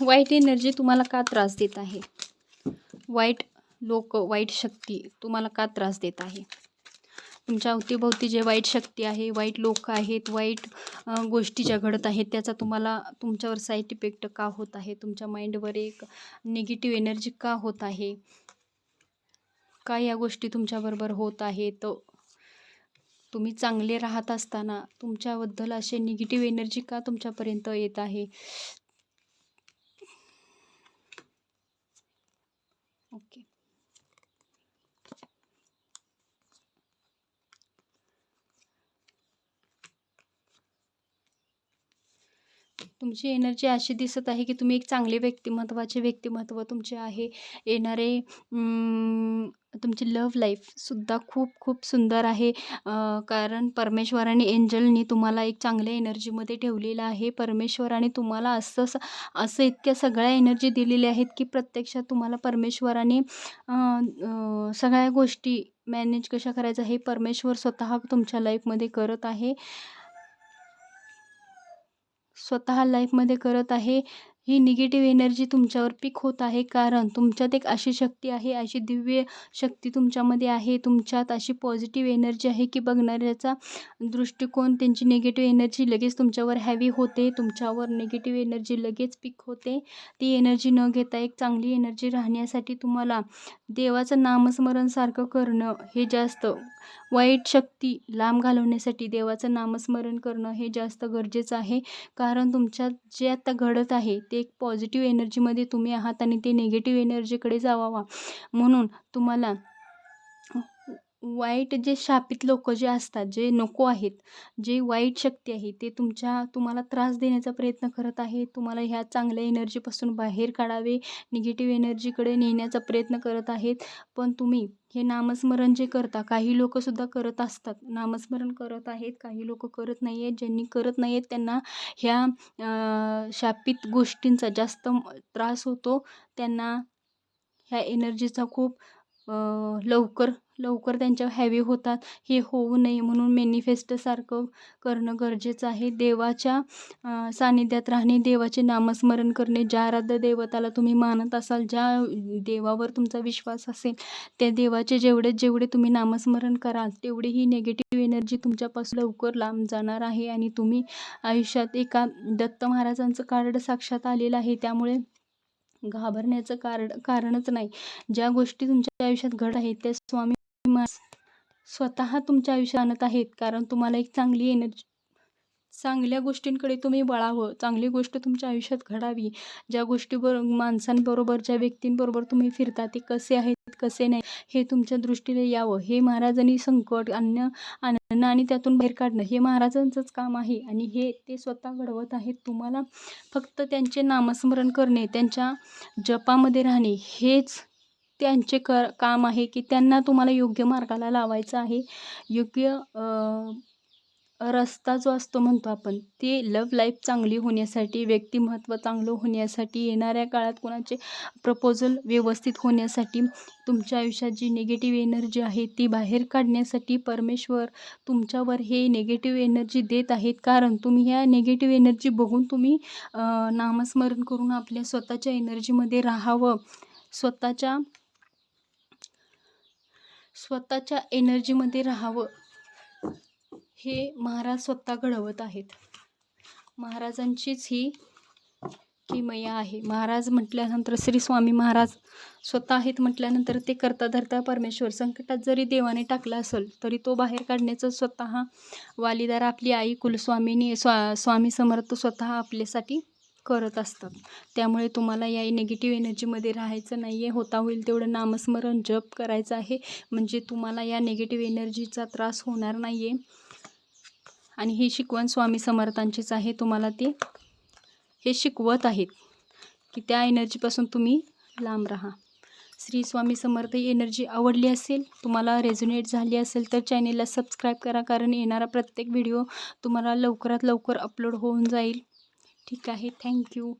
वाईट एनर्जी तुम्हाला का त्रास देत आहे? वाईट लोक वाईट शक्ती तुम्हाला का त्रास देत आहे? तुमच्या अवतीभोवती जे वाईट शक्ती आहे वाईट लोक आहेत वाईट गोष्टी ज्या घडत आहेत त्याचा तुम्हाला तुमच्यावर साईड इफेक्ट का होत आहे? तुमच्या माइंडवर एक निगेटिव्ह एनर्जी का होत आहे? का या गोष्टी तुमच्याबरोबर होत आहेत? तुम्ही चांगले राहत असताना तुमच्याबद्दल असे निगेटिव्ह एनर्जी का तुमच्यापर्यंत येत आहे? ओके तुमची एनर्जी अशी दिसत आहे की तुम्ही एक चांगले व्यक्तिमत्वाचे व्यक्तिमत्व तुमचे आहे. येणारे तुमची लव्ह लाईफसुद्धा खूप खूप सुंदर आहे. कारण परमेश्वराने एंजलनी तुम्हाला एक चांगल्या एनर्जीमध्ये ठेवलेलं आहे. परमेश्वराने तुम्हाला असं स- असं इतक्या सगळ्या एनर्जी दिलेल्या आहेत की प्रत्यक्षात तुम्हाला परमेश्वराने सगळ्या गोष्टी मॅनेज कशा करायचं हे परमेश्वर स्वतः तुमच्या लाईफमध्ये करत आहे. स्वतः लाईफमध्ये करत आहे. ही निगेटिव्ह एनर्जी तुमच्यावर पिक होत आहे. कारण तुमच्यात एक अशी शक्ती आहे अशी दिव्य शक्ती तुमच्यामध्ये आहे. तुमच्यात अशी पॉझिटिव्ह एनर्जी आहे की बघणाऱ्याचा दृष्टिकोन त्यांची निगेटिव्ह एनर्जी लगेच तुमच्यावर हॅवी होते. तुमच्यावर निगेटिव्ह एनर्जी लगेच पिक होते. ती एनर्जी न घेता एक चांगली एनर्जी राहण्यासाठी तुम्हाला देवाचं नामस्मरण सारखं करणं हे जास्त वाईट शक्ती लांब घालवण्यासाठी देवाचं नामस्मरण करणं हे जास्त गरजेचं आहे. कारण तुमच्यात जे आता घडत आहे ते एक पॉझिटिव्ह एनर्जीमध्ये तुम्ही आहात आणि ते निगेटिव्ह एनर्जीकडे जावावा. म्हणून तुम्हाला वाईट जे शापित लोक जे असतात जे नको आहेत जे वाईट शक्ती आहे ते तुमच्या तुम्हाला त्रास देण्याचा प्रयत्न करत आहे तुम्हाला ह्या चांगल्या एनर्जीपासून बाहेर काढावे निगेटिव्ह एनर्जीकडे नेण्याचा प्रयत्न करत आहेत. पण तुम्ही हे नामस्मरण जे करता काही लोकंसुद्धा करत असतात. नामस्मरण करत आहेत काही लोक करत नाही आहेत ज्यांनी करत नाही आहेत त्यांना ह्या शापित गोष्टींचा जास्त त्रास होतो. त्यांना ह्या एनर्जीचा खूप लवकर लवकर त्यांच्या हॅवी होतात. हे होऊ नये म्हणून मेनिफेस्टोसारखं करणं गरजेचं आहे. देवाच्या सान्निध्यात सानिध्यात राहणे देवाचे नामस्मरण करणे ज्या आराध्य देवताला तुम्ही मानत असाल ज्या देवावर तुमचा विश्वास असेल त्या देवाचे जेवढे जेवढे तुम्ही नामस्मरण कराल तेवढी ही निगेटिव्ह एनर्जी तुमच्यापासून लवकर लांब जाणार आहे आणि तुम्ही आयुष्यात एका दत्त महाराजांचं कार्ड साक्षात आलेलं आहे. त्यामुळे घाबरण्याचं कारण कारणच नाही. ज्या गोष्टी तुमच्या आयुष्यात घड आहेत त्या स्वामी स्वतः तुमच्या आयुष्यात आणत आहेत कारण तुम्हाला एक चांगली एनर्जी चांगल्या गोष्टींकडे तुम्ही वळावं. चांगली गोष्ट तुमच्या आयुष्यात घडावी. ज्या गोष्टीबरोबर माणसांबरोबर ज्या व्यक्तींबरोबर तुम्ही फिरता ते कसे आहेत कसे नाही हे तुमच्या दृष्टीने यावं. हे महाराजांनी संकट अन्न आणणं आणि त्यातून बाहेर काढणं हे महाराजांचंच काम आहे. आणि हे ते स्वतः घडवत आहेत. तुम्हाला फक्त त्यांचे नामस्मरण करणे त्यांच्या जपामध्ये राहणे हेच त्यांचे क काम आहे की त्यांना तुम्हाला योग्य मार्गाला लावायचं आहे. योग्य रस्ता जो असतो म्हणतो आपण ते लव लाईफ चांगली होण्यासाठी व्यक्तिमत्व चांगलं होण्यासाठी येणाऱ्या काळात कोणाचे प्रपोजल व्यवस्थित होण्यासाठी तुमच्या आयुष्यात जी निगेटिव्ह एनर्जी आहे ती बाहेर काढण्यासाठी परमेश्वर तुमच्यावर हे निगेटिव्ह एनर्जी देत आहेत. कारण तुम्ही ह्या निगेटिव्ह एनर्जी बघून तुम्ही नामस्मरण करून आपल्या स्वतःच्या एनर्जीमध्ये राहावं. स्वतःच्या स्वतःच्या एनर्जीमध्ये राहावं. हे महाराज स्वतः घडवत आहेत. महाराजांचीच ही किमया आहे. महाराज म्हटल्यानंतर श्री स्वामी महाराज स्वतः आहेत म्हटल्यानंतर ते करता धरता परमेश्वर संकटात जरी देवाने टाकला असेल तरी तो बाहेर काढण्याचं स्वतः वालीदार आपली आई कुलस्वामीनी स्वा स्वामी समर्थ स्वतः आपल्यासाठी करत असतात. त्यामुळे तुम्हाला या निगेटिव्ह एनर्जीमध्ये राहायचं नाही आहे होता होईल तेवढं नामस्मरण जप करायचं आहे. म्हणजे तुम्हाला या निगेटिव्ह एनर्जीचा त्रास होणार नाही आहे आणि ही शिकवण स्वामी समर्थांचीच आहे. तुम्हाला ते हे शिकवत आहेत की त्या एनर्जीपासून तुम्ही लांब राहा. श्री स्वामी समर्थ ही एनर्जी आवडली असेल तुम्हाला रेझोनेट झाली असेल तर चॅनेलला सबस्क्राईब करा. कारण येणारा प्रत्येक व्हिडिओ तुम्हाला लवकरात लवकर अपलोड होऊन जाईल. ठीक आहे थँक्यू